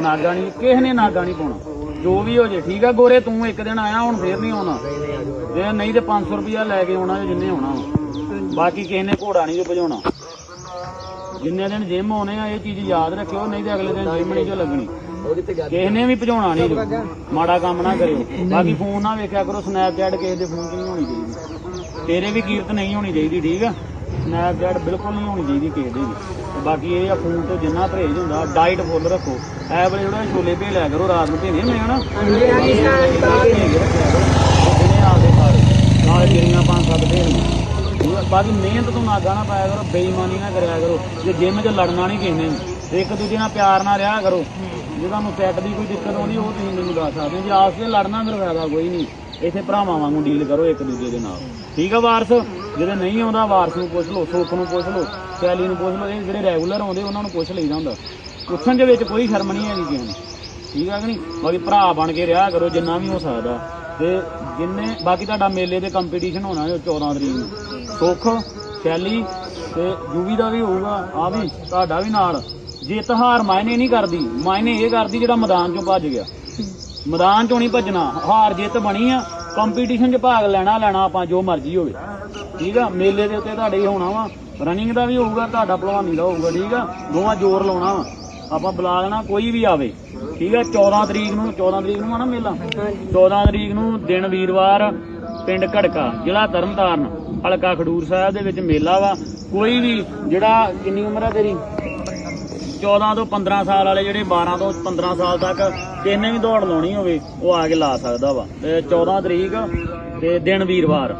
ਨਾਗਾ ਨਹੀਂ ਕਿਸੇ ਨੇ ਨਾਗਾ ਨਹੀਂ ਪਾਉਣਾ? ਜੋ ਵੀ ਹੋ ਜੇ, ਠੀਕ ਆ ਗੋਰੇ, ਤੂੰ ਇੱਕ ਦਿਨ ਆਇਆ, ਹੁਣ ਫੇਰ ਨਹੀਂ ਆਉਣਾ। ਜੇ ਨਹੀਂ ਤੇ 500 ਰੁਪਇਆ ਲੈ ਕੇ ਆਉਣਾ, ਜਿੰਨੇ ਆਉਣਾ ਬਾਕੀ ਕਿਸੇ ਨੇ ਘੋੜਾ ਨਹੀਂ ਜੋ ਭਜਾਉਣਾ। ਜਿੰਨੇ ਦਿਨ ਜਿਮ ਆਉਣੇ ਆ, ਇਹ ਚੀਜ਼ ਯਾਦ ਰੱਖਿਓ, ਨਹੀਂ ਤੇ ਅਗਲੇ ਦਿਨ ਜਿਮ ਨਹੀਂ ਜੋ ਲੱਗਣੀ। ਕਿਸੇ ਨੇ ਵੀ ਭਜਾਉਣਾ ਨਹੀਂ ਜੋ। ਮਾੜਾ ਕੰਮ ਨਾ ਕਰਿਓ। ਬਾਕੀ ਫੋਨ ਨਾ ਵੇਖਿਆ ਕਰੋ ਸਨੈਪਚੈਟ ਕਿਸੇ ਦੇ ਫੋਨ 'ਚ ਨਹੀਂ ਹੋਣੀ ਚਾਹੀਦੀ। ਤੇਰੇ ਵੀ ਕੀਰਤ ਨਹੀਂ ਹੋਣੀ ਚਾਹੀਦੀ, ਠੀਕ ਆ? ਸਨੈਪਚੈਟ ਬਿਲਕੁਲ ਨਹੀਂ ਹੋਣੀ ਚਾਹੀਦੀ ਕਿਸੇ ਦੀ ਬਾਕੀ ਇਹ ਆ ਫੋਨ ਤੋਂ ਜਿੰਨਾ ਪਰਹੇਜ਼ ਹੁੰਦਾ ਡਾਈਟ ਫੁੱਲ ਰੱਖੋ। ਐ ਵੇਲੇ ਜਿਹੜਾ ਛੋਲੇ ਭੇ ਲਿਆ ਕਰੋ ਰਾਤ ਨੂੰ ਭੇਜੇ ਮੈਂ ਹਨਾ ਜਿਹਨੇ ਆਪਦੇ ਘਰ ਨਾਲ ਜਿਹੜੀਆਂ ਪੰਜ ਸੱਤ ਭੇਜੀਆਂ ਠੀਕ ਆ? ਬਾਕੀ ਮਿਹਨਤ ਤੋਂ ਨਾਗਾ ਨਾ ਪਾਇਆ ਕਰੋ ਬੇਈਮਾਨੀ ਨਾ ਕਰਿਆ ਕਰੋ। ਜੇ ਜਿਮ 'ਚ ਲੜਨਾ ਨਹੀਂ ਕਿਸੇ ਨੇ ਤੇ ਇੱਕ ਦੂਜੇ ਨਾਲ ਪਿਆਰ ਨਾਲ ਰਿਹਾ ਕਰੋ। ਜੇ ਤੁਹਾਨੂੰ ਸੈੱਟ ਦੀ ਕੋਈ ਦਿੱਕਤ ਆਉਂਦੀ ਉਹ ਤੁਸੀਂ ਮੈਨੂੰ ਦੱਸ ਸਕਦੇ ਹੋ। ਜੇ ਆਪਸ ਵਿੱਚ ਲੜਨਾ ਫਿਰ ਫਾਇਦਾ ਕੋਈ ਨਹੀਂ ਇੱਥੇ ਭਰਾਵਾਂ ਵਾਂਗੂ ਡੀਲ ਕਰੋ ਇੱਕ ਦੂਜੇ ਦੇ ਨਾਲ। ਠੀਕ ਆ ਵਾਰਸ? ਜਿਹੜੇ ਨਹੀਂ ਆਉਂਦਾ, ਵਾਰਸ ਨੂੰ ਪੁੱਛ ਲਓ ਸੁੱਖ ਨੂੰ ਪੁੱਛ ਲਓ, ਸ਼ੈਲੀ ਨੂੰ ਪੁੱਛ ਲਓ, ਇਹ ਜਿਹੜੇ ਰੈਗੂਲਰ ਆਉਂਦੇ, ਉਹਨਾਂ ਨੂੰ ਪੁੱਛ ਲਈਦਾ ਹੁੰਦਾ। ਪੁੱਛਣ ਦੇ ਵਿੱਚ ਕੋਈ ਸ਼ਰਮ ਨਹੀਂ ਹੈਗੀ ਕਿਸੇ ਨੂੰ। ਠੀਕ ਆ ਕਿ ਨਹੀਂ? ਬਾਕੀ ਭਰਾ ਬਣ ਕੇ ਰਿਹਾ ਕਰੋ, ਜਿੰਨਾ ਵੀ ਹੋ ਸਕਦਾ। ਤੇ ਜਿੰਨੇ, ਬਾਕੀ ਤੁਹਾਡਾ ਮੇਲੇ ਦੇ ਕੰਪੀਟੀਸ਼ਨ ਹੋਣਾ ਜੋ 14 ਤਰੀਕ ਨੂੰ। ਸੁੱਖ, ਸ਼ੈਲੀ ਤੇ ਜੂਵੀ ਦਾ ਵੀ ਹੋਊਗਾ, ਆ ਵੀ ਤੁਹਾਡਾ ਵੀ ਨਾਲ। ਜੇ ਹਾਰ ਮਾਇਨੇ ਨਹੀਂ ਕਰਦੀ, ਮਾਇਨੇ ਇਹ ਕਰਦੀ ਜਿਹੜਾ ਮੈਦਾਨ ਚੋਂ ਭੱਜ ਗਿਆ। ਮੈਦਾਨ ਚੋਂ ਨਹੀਂ ਭੱਜਣਾ ਹਾਰ ਜਿੱਤ ਬਣੀ ਆ ਕੰਪੀਟੀਸ਼ਨ 'ਚ ਭਾਗ ਲੈਣਾ ਲੈਣਾ ਆਪਾਂ ਜੋ ਮਰਜ਼ੀ ਹੋਵੇ। ਠੀਕ ਆ ਮੇਲੇ ਦੇ ਉੱਤੇ ਤੁਹਾਡੇ ਹੀ ਹੋਣਾ ਵਾ ਰਨਿੰਗ ਦਾ ਵੀ ਹੋਊਗਾ ਤੁਹਾਡਾ ਭਲਵਾਨੀ ਦਾ ਹੋਊਗਾ ਠੀਕ ਆ ਦੋਵਾਂ ਜ਼ੋਰ ਲਾਉਣਾ ਵਾ। ਆਪਾਂ ਬੁਲਾ ਲੈਣਾ ਕੋਈ ਵੀ ਆਵੇ ਠੀਕ ਆ 14 ਤਰੀਕ ਨੂੰ 14 ਤਰੀਕ ਨੂੰ ਆ ਨਾ ਮੇਲਾ? 14 ਤਰੀਕ ਨੂੰ ਦਿਨ ਵੀਰਵਾਰ ਪਿੰਡ ਘੜਕਾ ਜ਼ਿਲ੍ਹਾ ਤਰਨਤਾਰਨ ਹਲਕਾ ਖਡੂਰ ਸਾਹਿਬ ਦੇ ਵਿੱਚ ਮੇਲਾ ਵਾ। ਕੋਈ ਵੀ ਜਿਹੜਾ ਕਿੰਨੀ ਉਮਰ ਆ ਤੇਰੀ? 14 ਤੋਂ 15 ਸਾਲ ਵਾਲੇ ਜਿਹੜੇ 12 ਤੋਂ 15 ਸਾਲ ਤੱਕ ਕਿੰਨੇ ਵੀ ਦੌੜ ਲਾਉਣੀ ਹੋਵੇ, ਉਹ ਆ ਕੇ ਲਾ ਸਕਦਾ ਵਾ। ਤੇ 14 ਤਰੀਕ ਤੇ ਦਿਨ ਵੀਰਵਾਰ,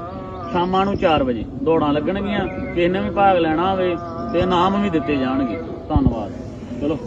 ਸ਼ਾਮਾਂ ਨੂੰ 4 ਵਜੇ ਦੌੜਾਂ ਲੱਗਣਗੀਆਂ ਕਿਸੇ ਨੇ ਵੀ ਭਾਗ ਲੈਣਾ ਹੋਵੇ ਤੇ ਇਨਾਮ ਵੀ ਦਿੱਤੇ ਜਾਣਗੇ। ਧੰਨਵਾਦ। ਚਲੋ।